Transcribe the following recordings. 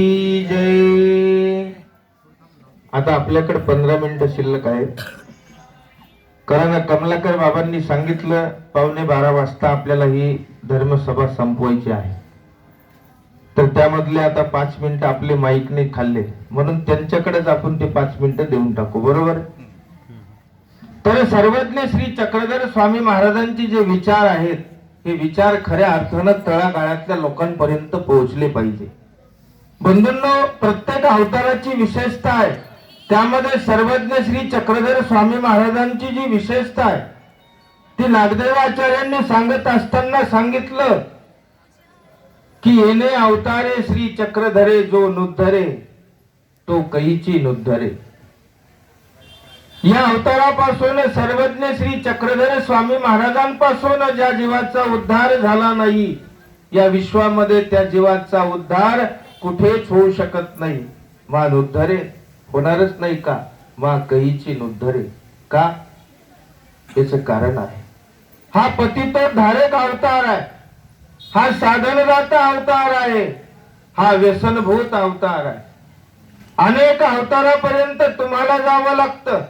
जय आता आपल्याकडे पंधरा मिनिटं शिल्लक आहेत. कारण कमलाकर बाबांनी सांगितलं पावणे बारा वाजता आपल्याला ही धर्मसभा संपवायची आहे. तर त्यामधले आता पाच मिनिटं आपले माईकने खाल्ले. म्हणून त्यांच्याकडेच आपण ते पाच मिनिटं देऊन टाकू बरोबर? तर सर्वज्ञ श्री चक्रधर स्वामी महाराजांचे जे विचार आहेत हे विचार खऱ्या अर्थानं तळागाळातल्या लोकांपर्यंत पोहोचले पाहिजे. बंधूंनो प्रत्येक अवताराची विशेषता आहे. त्यामध्ये सर्वज्ञ श्री चक्रधर स्वामी महाराजांची जी विशेषता आहे ती नागदेवाचार्यांनी सांगत असताना सांगितलं की येणे अवतारे श्री चक्रधरे जो नुद्धरे तो कैची नुद्धरे. या अवतारापासून सर्वज्ञ श्री चक्रधर स्वामी महाराजांपासून ज्या जीवाचा उद्धार झाला नाही या विश्वामध्ये त्या जीवाचा उद्धार कुठेच होऊ शकत नाही. मा नुद्धरे होणारच नाही का? मा कहीची नुद्धरे. का? याच कारण आहे. हा पतित धारक अवतार आहे. हा साधनदाता अवतार आहे. हा व्यसनभूत अवतार आहे. अनेक अवतारापर्यंत तुम्हाला जावं लागतं.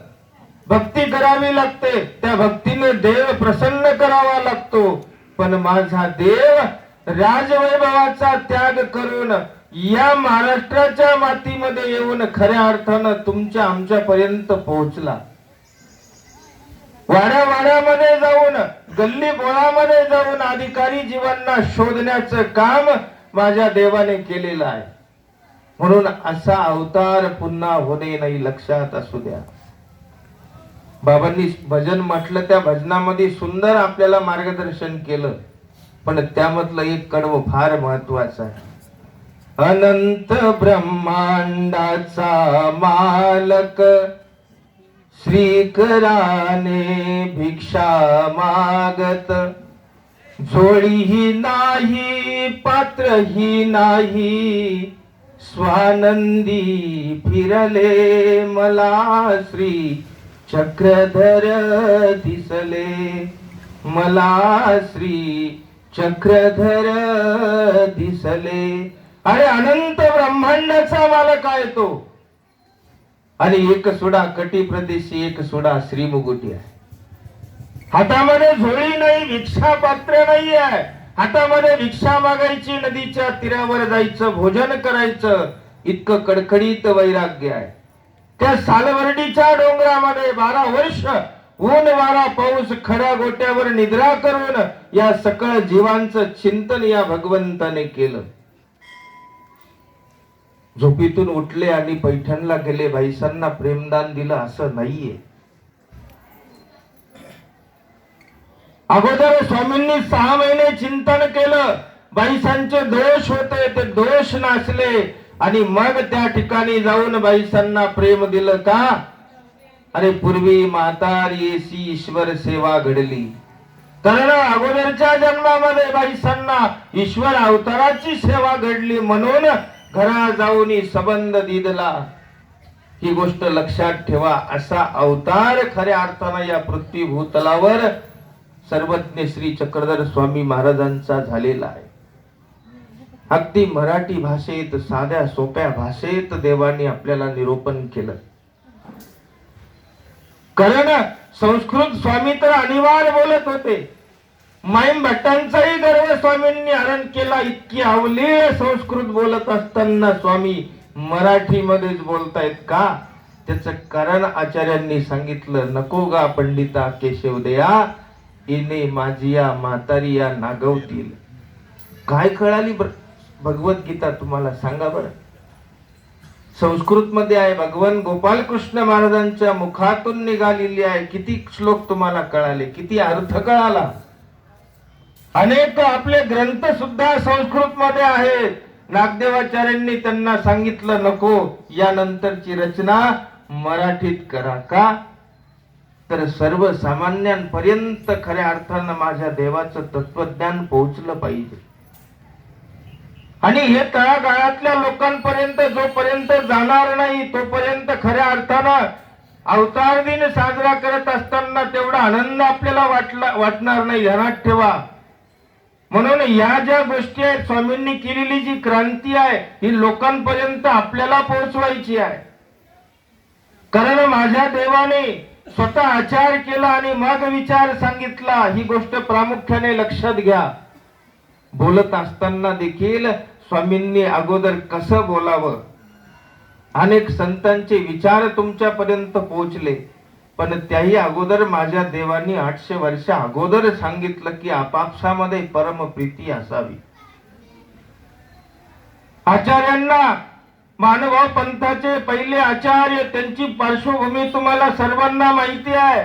भक्ती करावी लागते. त्या भक्तीने देव प्रसन्न करावा लागतो. पण माझा देव राजवैभवाचा त्याग करून या महाराष्ट्राच्या मातीमध्ये येऊन खऱ्या अर्थानं तुमच्या आमच्यापर्यंत पोहोचला. वाड्या वाड्यामध्ये जाऊन गल्ली बोळामध्ये जाऊन अधिकारी जीवांना शोधण्याचं काम माझ्या देवाने केलेलं आहे. म्हणून असा अवतार पुन्हा होणे नाही लक्षात असू द्या. बाबांनी भजन म्हटलं त्या भजनामध्ये सुंदर आपल्याला मार्गदर्शन केलं. पण त्यामधलं एक कडवं फार महत्वाचं आहे. अनंत ब्रह्मांडाचा मालक. श्रीकराने भिक्षा मागत. झोळीही नाही पात्रही नाही स्वानंदी फिरले मला श्री चक्रधर दिसले. मला श्री चक्रधर दिसले. अरे अनंत ब्रह्मांडाचा मालक आहे तो. आणि एक सुडा कटी प्रदेशी एक सुडा श्रीमुगुटी आहे. हातामध्ये झोळी नाही भिक्षा पात्र नाही आहे. हातामध्ये भिक्षा मागायची नदीच्या तीरावर जायचं भोजन करायचं इतकं कडकडीत वैराग्य आहे. त्या सालवर्डीच्या डोंगरामध्ये बारा वर्ष ऊन वारा पाऊस खड्या गोट्यावर निद्रा करून या सकळ जीवांचं चिंतन या भगवंताने केलं. झोपीतून उठले आणि पैठणला गेले भाईसांना प्रेमदान दिलं असं नाहीये. अगोदर स्वामींनी सहा महिने चिंतन केलं बाईसांचे दोष होते ते दोष नाचले आणि मग त्या ठिकाणी जाऊन बाईसांना प्रेम दिलं का? अरे पूर्वी म्हातार येसी ईश्वर सेवा घडली. कारण अगोदरच्या जन्मामध्ये बाईसांना ईश्वर अवताराची सेवा घडली म्हणून घरा जाऊन संबंध दिदला. ही गोष्ट लक्षात ठेवा असा अवतार खऱ्या अर्थानं या पृथ्वी भूतलावर सर्वज्ञ श्री चक्रधर स्वामी महाराजांचा झालेला आहे. अगदी मराठी भाषेत साध्या सोप्या भाषेत देवाने आपल्याला निरूपण केलं. कारण संस्कृत स्वामी तर अनिवार्य बोलत होते. माईम भट्टांचाही गर्व स्वामींनी हरण केला. इतकी आवली संस्कृत बोलत असताना स्वामी मराठीमध्येच बोलतायत का? त्याच कारण आचार्यांनी सांगितलं नको गा पंडिता केशवदया इने माझिया म्हातारिया नागवतील. काय कळाली बर भगवद्गीता तुम्हाला सांगा बरं. संस्कृत मध्ये आहे भगवान गोपाल कृष्ण महाराजांच्या मुखातून निघालेली आहे. किती श्लोक तुम्हाला कळाले किती अर्थ कळाला? अनेक आपले ग्रंथ सुद्धा संस्कृत मध्ये आहेत. नागदेवाचार्यांनी त्यांना सांगितलं नको यानंतरची रचना मराठीत करा का? तर सर्वसामान्यांपर्यंत खऱ्या अर्थानं माझ्या देवाचं तत्वज्ञान पोहोचलं पाहिजे. आणि हे तळागाळातल्या लोकांपर्यंत जोपर्यंत जाणार नाही तोपर्यंत खऱ्या अर्थानं अवतार दिन साजरा करत असताना तेवढा आनंद आपल्याला वाटला वाटणार नाही. ध्यानात ठेवा. म्हणून या ज्या गोष्टी आहेत स्वामींनी केलेली जी क्रांती आहे ही लोकांपर्यंत आपल्याला पोहोचवायची आहे. कारण माझ्या देवाने स्वतः आचार केला आणि मग विचार सांगितला ही गोष्ट प्रामुख्याने लक्षात घ्या. बोलत असताना देखील स्वामींनी अगोदर कसं बोलावं? अनेक संतांचे विचार तुमच्यापर्यंत पोहोचले. पण त्याही अगोदर माझ्या देवानी आठशे वर्ष अगोदर सांगितलं की आपापसामध्ये परमप्रीती असावी. आचार्यांना मानभाव पंथाचे पहिले आचार्य त्यांची पार्श्वभूमी तुम्हाला सर्वांना माहिती आहे.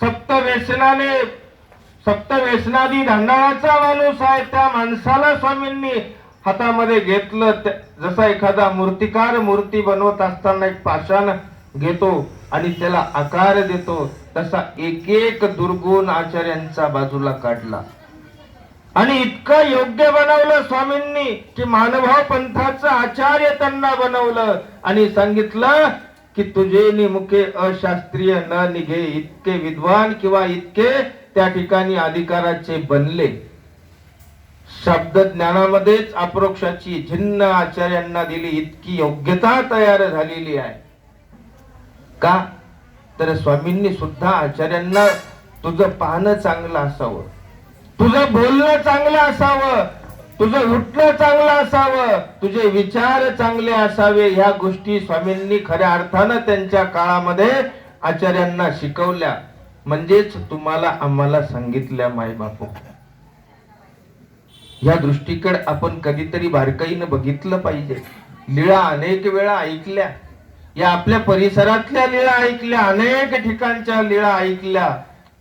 सप्त व्यसनाने सप्त व्यसनादी धांडाळाचा माणूस आहे. त्या माणसाला स्वामींनी हातामध्ये घेतलं. जसा एखादा मूर्तिकार मूर्ती बनवत असताना एक पाषाण घेतो. आणि त्याला आकार देतो तसा एक एक दुर्गुण आचार्यांचा बाजूला काढला. आणि इतकं योग्य बनवलं स्वामींनी की मानभाव पंथाचं आचार्य त्यांना बनवलं. आणि सांगितलं की तुझे निमुखे अशास्त्रीय न निघे इतके विद्वान किंवा इतके त्या ठिकाणी अधिकाराचे बनले. शब्द ज्ञानामध्येच अप्रोक्षाची झिन्न आचार्यांना दिली इतकी योग्यता तयार झालेली आहे. का? तर स्वामींनी सुद्धा आचार्यांना तुझं पाहणं चांगलं असावं. तुझं बोलणं चांगलं असावं. तुझं उठणं चांगलं असावं. तुझे विचार चांगले असावे. ह्या गोष्टी स्वामींनी खऱ्या अर्थानं त्यांच्या काळामध्ये आचार्यांना शिकवल्या. म्हणजेच तुम्हाला आम्हाला सांगितल्या माय बापू. या दृष्टीकडे आपण कधीतरी बारकाईनं बघितलं पाहिजे. लीळा अनेक वेळा ऐकल्या. या आपल्या परिसरातल्या लीळा ऐकल्या अनेक ठिकाणच्या लीळा ऐकल्या.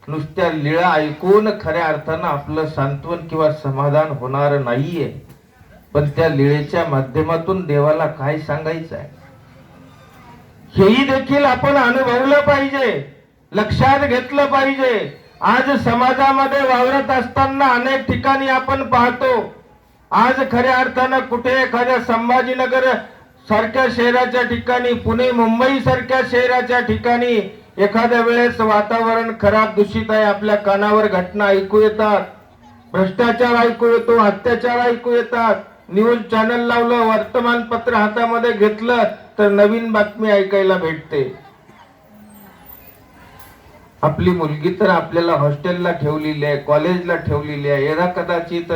नुसत्या लीळा ऐकून खऱ्या अर्थानं आपलं सांत्वन किंवा समाधान होणार नाहीये. पण त्या लीळेच्या माध्यमातून देवाला काय सांगायचं आहे हेही देखील आपण अनुभवलं पाहिजे लक्षात घेतलं पाहिजे. आज समाजामध्ये वावरत असताना अनेक ठिकाणी आपण पाहतो. आज खऱ्या अर्थानं कुठे एखाद्या संभाजीनगर सारख्या शहराच्या ठिकाणी पुणे मुंबई सारख्या शहराच्या ठिकाणी एखाद्या वेळेस वातावरण खराब दूषित आहे आपल्या कानावर घटना ऐकू येतात. भ्रष्टाचार ऐकू येतो अत्याचार ऐकू येतात. न्यूज चॅनल लावलं वर्तमानपत्र हातामध्ये घेतलं तर नवीन बातमी ऐकायला भेटते. आपली मुलगी तर आपल्याला हॉस्टेलला ठेवलेली आहे कॉलेजला ठेवलेली आहे. याला कदाचित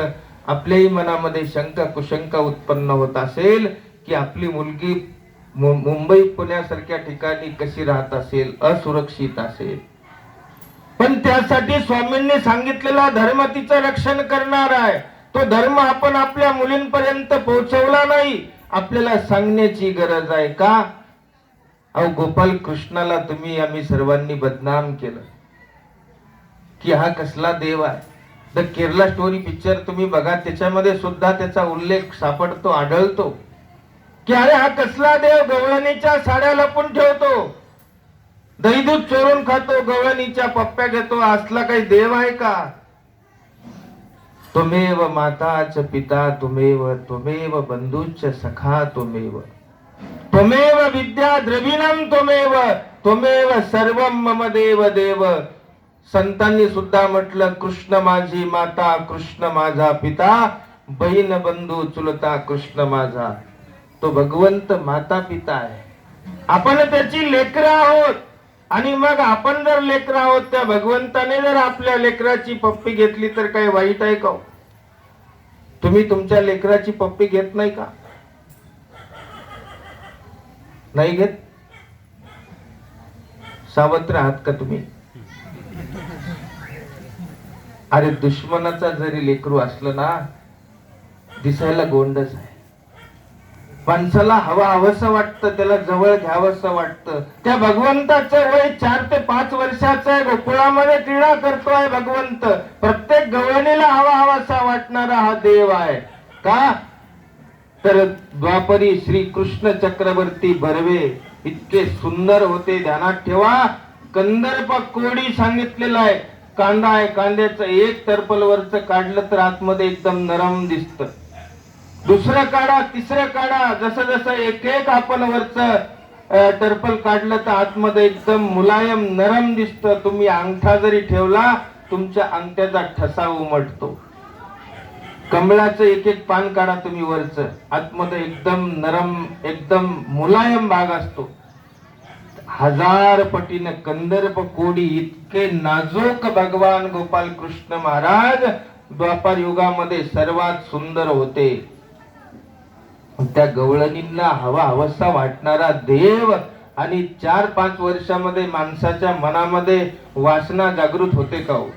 आपल्याही मनामध्ये शंका कुशंका उत्पन्न होत असेल. की आपली मुलगी मुंबई पुण्यासारख्या ठिकाणी कशी राहत असेल असुरक्षित असेल. पण त्यासाठी स्वामींनी सांगितलेला धर्म तिचं रक्षण करणार आहे. तो धर्म आपण आपल्या मुलींपर्यंत पोहोचवला नाही. आपल्याला सांगण्याची गरज आहे का? अहो गोपाल कृष्णाला तुम्ही आम्ही सर्वांनी बदनाम केलं. की हा कसला देव आहे? द केरला स्टोरी पिक्चर तुम्ही बघा त्याच्यामध्ये सुद्धा त्याचा उल्लेख सापडतो आढळतो. की अरे हा कसला देव गवळणीच्या साड्या लपून ठेवतो? दही दूध चोरून खातो गवळणीच्या पप्प्या घेतो. असला काही देव आहे का? तुमेव माताच पिता तुमेव तुमेव बंधूच सखा तुमेव. तुमेव विद्या द्रविणम तुमेव. तुमेव सर्व मम देव देव. संतांनी सुद्धा म्हटलं कृष्ण माझी माता कृष्ण माझा पिता बहीण बंधू चुलता कृष्ण माझा. तो भगवंत माता पिता आहे. आपण त्याची लेकर आहोत. आणि मग आपण जर लेकर आहोत त्या भगवंताने जर आपल्या लेकराची पप्पी घेतली तर काही वाईट आहे का हो? तुम्ही तुमच्या लेकराची पप्पी घेत नाही का? नाही घेत? सावत्र आहात का तुम्ही? अरे दुश्मनाचा जरी लेकरू असलं ना दिसायला गोंडच आहे. माणसाला हवा हवंसं वाटतं त्याला जवळ घ्यावंसं वाटतं. त्या भगवंताचं वय चार ते पाच वर्षाचं आहे गोकुळामध्ये क्रीडा करतोय भगवंत. प्रत्येक गवळणीला हवा हवासा वाटणारा हा देव आहे. का? तर द्वापरी श्री कृष्ण चक्रवर्ती बर्वे इतके सुंदर होते ध्यानात ठेवा. कंदर्प कोडी सांगितलेलं आहे. कांदा आहे कांद्याचं एक टर्पल वरच काढलं तर आतमध्ये एकदम नरम दिसतं. दुसरं काढा तिसरं काढा. जसं जसं एक एक आपण वरच टर्पल काढलं तर आतमध्ये एकदम मुलायम नरम दिसत. तुम्ही अंगठा जरी ठेवला तुमच्या अंगठ्याचा ठसा उमटतो. कमळाचं एक एक पान काढा तुम्ही वरच. आतमध्ये एकदम नरम एकदम मुलायम भाग असतो. हजार पटीनं कंदर्प कोडी इतके नाजूक भगवान गोपाल कृष्ण महाराज द्वापार युगामध्ये सर्वात सुंदर होते. त्या गवळणींना हवा हवसा वाटणारा देव आणि चार पाच वर्षामध्ये माणसाच्या मनामध्ये वासना जागृत होते का हो?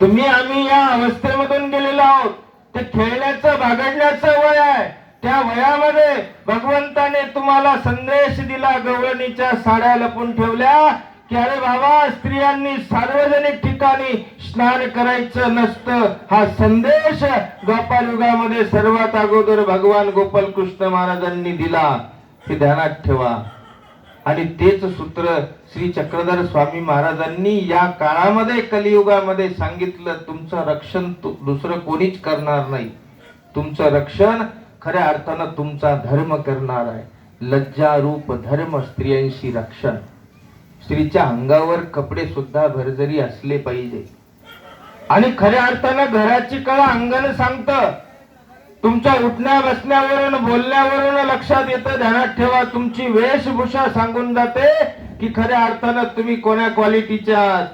तुम्ही आम्ही या अवस्थेमधून गेलेलो आहोत. ते खेळण्याचं भागडण्याचं वय आहे. त्या वयामध्ये भगवंताने तुम्हाला संदेश दिला गवळणीच्या साड्या लपून ठेवल्या. की अरे बाबा स्त्रियांनी सार्वजनिक ठिकाणी स्नान करायचं नसतं. हा संदेश गोपाल युगामध्ये सर्वात अगोदर भगवान गोपाल कृष्ण महाराजांनी दिला. हे ध्यानात ठेवा. आणि तेच सूत्र श्री चक्रधर स्वामी महाराजांनी या काळामध्ये कलियुगामध्ये सांगितलं तुमचं रक्षण दुसरं कोणीच करणार नाही. तुमचं रक्षण खऱ्या अर्थानं तुमचा धर्म करणार आहे. लज्जा रूप धर्म स्त्रियांशी रक्षण. स्त्रीच्या अंगावर कपडे सुद्धा भरजरी असले पाहिजे. आणि खऱ्या अर्थानं घराची कळा अंगण सांगतं. तुमच्या उठण्या बसण्यावरून बोलण्यावरून लक्षात येतं ध्यानात ठेवा. तुमची वेशभूषा सांगून जाते की खऱ्या अर्थानं तुम्ही कोण्या क्वालिटीच्या आहात.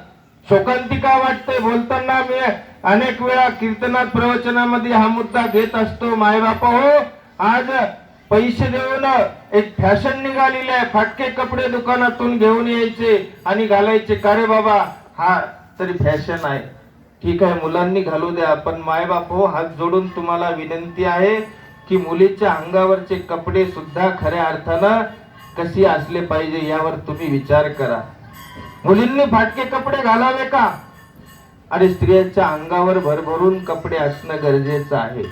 शोकांतिका वाटते. बोलताना मी अनेक वेळा कीर्तनात प्रवचनामध्ये हा मुद्दा घेत असतो. मायबापा हो आज पैसे देऊन एक फॅशन निघालेली आहे. फाटके कपडे दुकानातून घेऊन यायचे आणि घालायचे. का रे बाबा? हा तरी फॅशन आहे. ठीक आहे मुलांनी घालू द्या. पण मायबाप हो हात जोडून तुम्हाला विनंती आहे की मुलीच्या अंगावरचे कपडे सुद्धा खऱ्या अर्थानं कशी असले पाहिजे यावर तुम्ही विचार करा. मुलींनी फाटके कपडे घालावे का? अरे स्त्रियांच्या अंगावर भरभरून कपडे असणं गरजेचं आहे.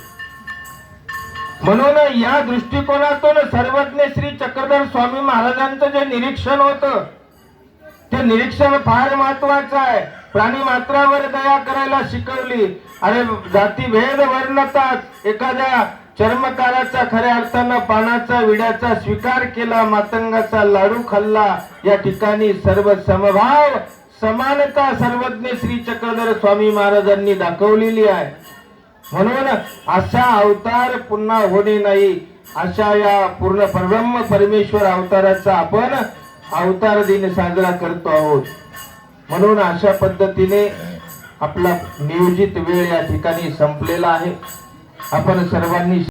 म्हणून या दृष्टिकोनातून सर्वज्ञ श्री चक्रधर स्वामी महाराजांचं जे निरीक्षण होतं ते निरीक्षण फार महत्वाचं आहे. प्राणी मात्रावर दया करायला शिकवली. अरे जाती भेद वर्णतात. एखाद्या चर्मकाराचा खऱ्या अर्थानं पानाचा विड्याचा स्वीकार केला मातंगाचा लाडू खाल्ला या ठिकाणी सर्व समभाव समानता सर्वज्ञ श्री चक्रधर स्वामी महाराजांनी दाखवलेली आहे. म्हणून असा अवतार पुन्हा होणे नाही. अशा या पूर्ण परब्रह्म परमेश्वर अवताराचा आपण अवतार दिन साजरा करतो आहोत. म्हणून अशा पद्धतीने आपला नियोजित वेळ या ठिकाणी संपलेला आहे. आपण सर्वांनी